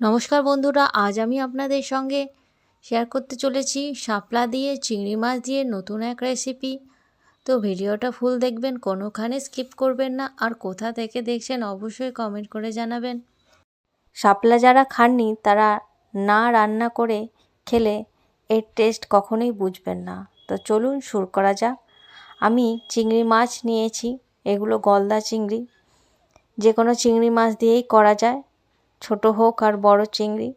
নমস্কার বন্ধুরা, আজ আমি আপনাদের সঙ্গে শেয়ার করতে চলেছি শাপলা দিয়ে চিংড়ি মাছ দিয়ে নতুন এক রেসিপি তো ভিডিওটা ফুল দেখবেন, কোনোখানে স্কিপ করবেন না, আর কোথা থেকে দেখছেন অবশ্যই কমেন্ট করে জানাবেন। শাপলা যারা খাননি, তারা না রান্না করে খেলে এর টেস্ট কখনোই বুঝবেন না। তো চলুন শুরু করা যাক। আমি চিংড়ি মাছ নিয়েছি, এগুলো গলদা চিংড়ি। যে কোনো চিংড়ি মাছ দিয়েই করা যায়। ছোট হোক আর বড় চিংড়ি।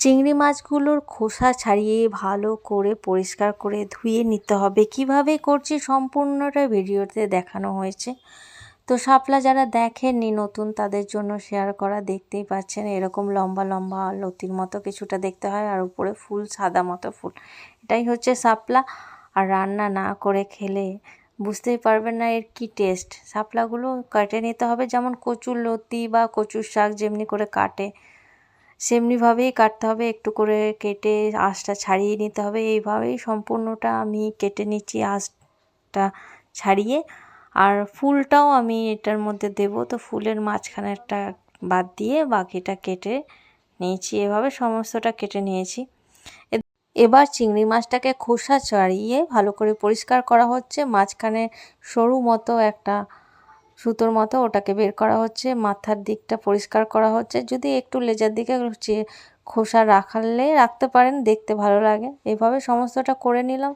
চিংড়ি মাছগুলোর খোসা ছাড়িয়ে ভালো করে পরিষ্কার করে ধুয়ে নিতে হবে। কীভাবে করছি সম্পূর্ণটা ভিডিওতে দেখানো হয়েছে। তো শাপলা যারা দেখেননি নতুন তাদের জন্য শেয়ার করা দেখতেই পাচ্ছেন, এরকম লম্বা লম্বা লতির মতো কিছুটা দেখতে হয় আর উপরে ফুল, সাদা মতো ফুল। এটাই হচ্ছে শাপলা আর রান্না না করে খেলে বুঝতেই পারবেন না এর কি টেস্ট শাপলাগুলো কেটে নিতে হবে, যেমন কচুর লতি বা কচুর শাক যেমনি করে কাটে, সেমনিভাবেই কাটতে হবে। একটু করে কেটে আঁশটা ছাড়িয়ে নিতে হবে। এইভাবেই সম্পূর্ণটা আমি কেটে নিচ্ছি আঁশটা ছাড়িয়ে। আর ফুলটাও আমি এটার মধ্যে দেব। তো ফুলের মাঝখানেরটা বাদ দিয়ে বাকিটা কেটে নিয়েছি। এভাবে সমস্তটা কেটে নিয়েছি। এবার চিংড়ি মাছটাকে খোসা ছাড়িয়ে ভালো করে পরিষ্কার করা হচ্ছে। মাঝখানে সরু মতো একটা সুতোর মতো ওটাকে বের করা হচ্ছে। মাথার দিকটা পরিষ্কার করা হচ্ছে। যদি একটু লেজার দিকে খোসা রাখালে রাখতে পারেন, দেখতে ভালো লাগে। এভাবে সমস্তটা করে নিলাম।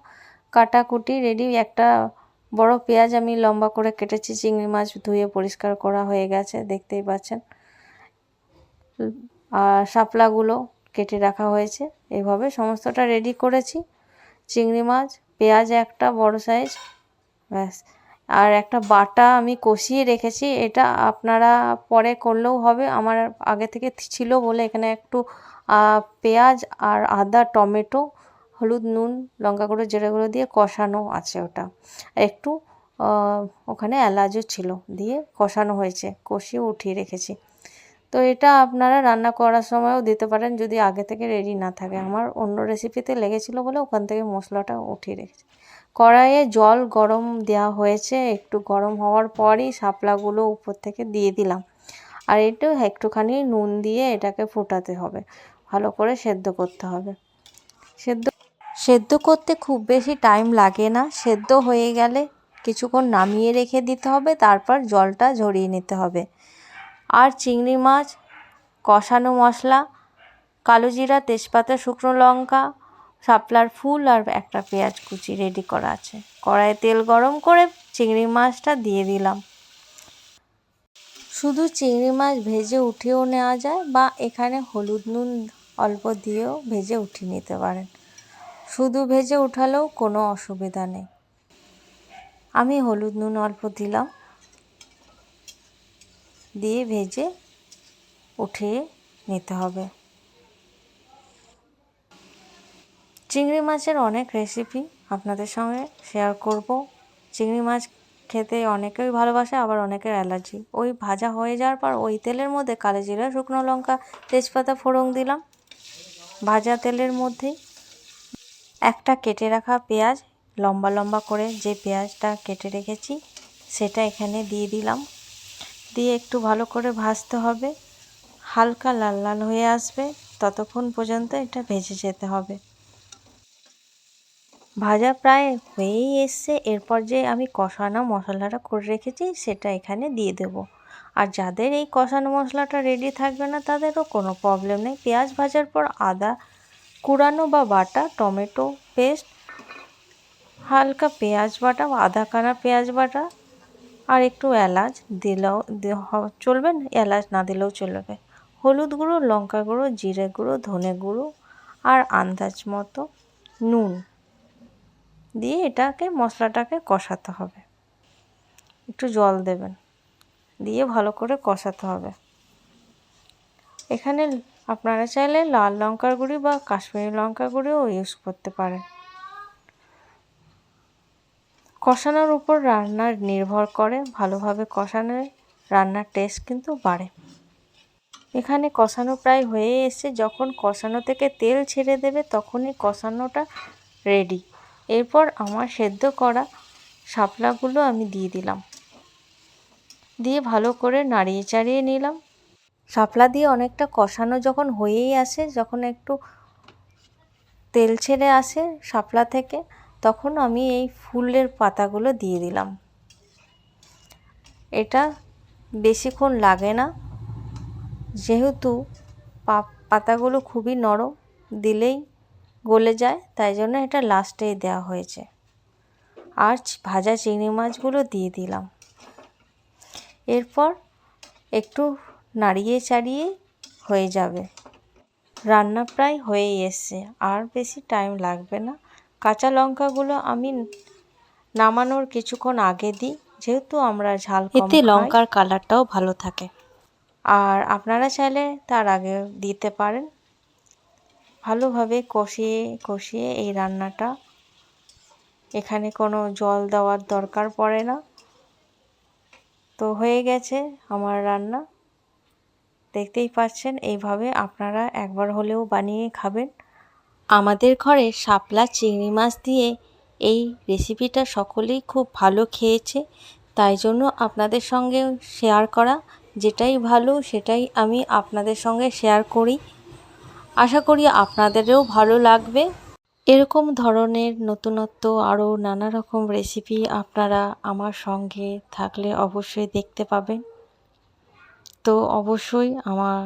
কাটাকুটি রেডি। একটা বড় পেঁয়াজ আমি লম্বা করে কেটেছি। চিংড়ি মাছ ধুয়ে পরিষ্কার করা হয়ে গেছে, দেখতেই পাচ্ছেন। আর শাপলাগুলো কেটে রাখা হয়েছে। এভাবে সমস্তটা রেডি করেছি। চিংড়ি মাছ, পেঁয়াজ একটা বড় সাইজ ব্যাস। আর একটা বাটা আমি কষিয়ে রেখেছি। এটা আপনারা পরে করলেও হবে। আমার আগে থেকে ছিল বলে এখানে একটু পেঁয়াজ আর আদা, টমেটো, হলুদ, নুন, লঙ্কা গুঁড়ো, জিরে গুঁড়ো দিয়ে কষানো আছে ওটা। একটু ওখানে এলাচও ছিল দিয়ে কষানো হয়েছে। কষিয়ে উঠিয়ে রেখেছি। তো এটা আপনারা রান্না করার সময়ও দিতে পারেন যদি আগে থেকে রেডি না থাকে। আমার অন্য রেসিপিতে লেগেছিলো বলে ওখান থেকে মশলাটা উঠিয়ে রেখেছি। কড়াইয়ে জল গরম দেওয়া হয়েছে। একটু গরম হওয়ার পরই শাপলাগুলো উপর থেকে দিয়ে দিলাম। আর একটু একটুখানি নুন দিয়ে এটাকে ফোটাতে হবে। ভালো করে সেদ্ধ করতে হবে। সেদ্ধ সেদ্ধ করতে খুব বেশি টাইম লাগে না। সেদ্ধ হয়ে গেলে কিছুক্ষণ নামিয়ে রেখে দিতে হবে। তারপর জলটা ঝরিয়ে নিতে হবে। আর চিংড়ি মাছ, কষানো মশলা, কালো জিরা, তেজপাতা, শুকনো লঙ্কা, শাপলার ফুল আর একটা পেঁয়াজ কুচি রেডি করা আছে। কড়াইয়ে তেল গরম করে চিংড়ি মাছটা দিয়ে দিলাম। শুধু চিংড়ি মাছ ভেজে উঠিয়েও নেওয়া যায় বা এখানে হলুদ নুন অল্প দিয়েও ভেজে উঠিয়ে নিতে পারেন। শুধু ভেজে উঠালেও কোনো অসুবিধা নেই। আমি হলুদ নুন অল্প দিলাম। দিয়ে ভেজে উঠিয়ে নিতে হবে। চিংড়ি মাছের অনেক রেসিপি আপনাদের সঙ্গে শেয়ার করব। চিংড়ি মাছ খেতে অনেকেই ভালোবাসে, আবার অনেকের অ্যালার্জি ওই ভাজা হয়ে যাওয়ার পর ওই তেলের মধ্যে কালো জিরা, শুকনো লঙ্কা, তেজপাতা ফোড়ন দিলাম। ভাজা তেলের মধ্যেই একটা কেটে রাখা পেঁয়াজ, লম্বা লম্বা করে যে পেঁয়াজটা কেটে রেখেছি, সেটা এখানে দিয়ে দিলাম। দিয়ে একটু ভালো করে ভাজতে হবে। হালকা লাল লাল হয়ে আসবে। ততক্ষণ পর্যন্ত এটা ভেজে যেতে হবে। ভাজা প্রায় হয়েই এসছে। এরপর যে আমি কষানো মশলাটা করে রেখেছি, সেটা এখানে দিয়ে দেব। আর যাদের এই কষানো মশলাটা রেডি থাকবে না, তাদেরও কোনো প্রবলেম নেই। পেঁয়াজ ভাজার পর আদা কুড়ানো বা বাটা, টমেটো পেস্ট হালকা পেঁয়াজ বাটা, আধা কানা পেঁয়াজ বাটা আর একটু এলাচ দিলেও চলবে না? এলাচ না দিলেও চলবে। হলুদ গুঁড়ো, লঙ্কা গুঁড়ো, জিরে গুঁড়ো, ধনে গুঁড়ো আর আন্দাজ মতো নুন দিয়ে এটাকে, মশলাটাকে কষাতে হবে। একটু জল দেবেন। দিয়ে ভালো করে কষাতে হবে। এখানে আপনারা চাইলে লাল লঙ্কার গুঁড়ি বা কাশ্মীরি লঙ্কার গুঁড়িও ইউজ করতে পারেন। কষানোর উপর রান্নার নির্ভর করে, ভালোভাবে কষানোর রান্নার টেস্ট কিন্তু বাড়ে। এখানে কষানো প্রায় হয়ে এসে যখন কষানো থেকে তেল ছেড়ে দেবে, তখনই কষানোটা রেডি এরপর আমার সেদ্ধ করা শাপলাগুলো আমি দিয়ে দিলাম। দিয়ে ভালো করে নাড়িয়ে চাড়িয়ে নিলাম। শাপলা দিয়ে অনেকটা কষানো যখন হয়েই আসে, যখন একটু তেল ছেড়ে আসে শাপলা থেকে তখন আমি এই ফুলের পাতাগুলো দিয়ে দিলাম। এটা বেশিক্ষণ লাগে না। যেহেতু পাতাগুলো খুবই নরম, দিলেই গলে যায়, তাই জন্য এটা লাস্টেই দেওয়া হয়েছে। আর ভাজা চিংড়ি মাছগুলো দিয়ে দিলাম। এরপর একটু নাড়িয়ে চাড়িয়ে হয়ে যাবে। রান্না প্রায় হয়েই এসছে, আর বেশি টাইম লাগবে না। কাঁচা লঙ্কাগুলো আমি নামানোর কিছুক্ষণ আগে দিই যেহেতু আমরা ঝাল এতে লঙ্কার কালারটাও ভালো থাকে। আর আপনারা চাইলে তার আগে দিতে পারেন। ভালোভাবে কষিয়ে কষিয়ে এই রান্নাটা। এখানে কোনো জল দেওয়ার দরকার পড়ে না। তো হয়ে গেছে আমার রান্না। দেখতেই পাচ্ছেন এইভাবে আপনারা একবার হলেও বানিয়ে খাবেন। আমাদের ঘরে শাপলা চিংড়ি মাছ দিয়ে এই রেসিপিটা সকলেই খুব ভালো খেয়েছে। তাই জন্য আপনাদের সঙ্গে শেয়ার করা, যেটাই ভালো সেটাই আমি আপনাদের সঙ্গে শেয়ার করি। আশা করি আপনাদেরও ভালো লাগবে। এরকম ধরনের নতুনত্ব আরও নানা রকম রেসিপি আপনারা আমার সঙ্গে থাকলে অবশ্যই দেখতে পাবেন। তো অবশ্যই আমার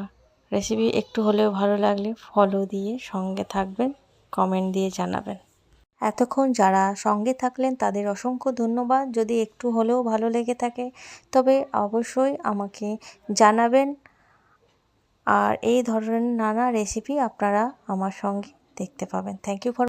রেসিপি একটু হলেও ভালো লাগলে ফলো দিয়ে সঙ্গে থাকবেন কমেন্ট দিয়ে জানাবেন। এতক্ষণ যারা সঙ্গে থাকলেন তাদের অসংখ্য ধন্যবাদ। যদি একটু হলেও ভালো লেগে থাকে, তবে অবশ্যই আমাকে জানাবেন। আর এই ধরনের নানা রেসিপি আপনারা আমার সঙ্গে দেখতে পাবেন। Thank you for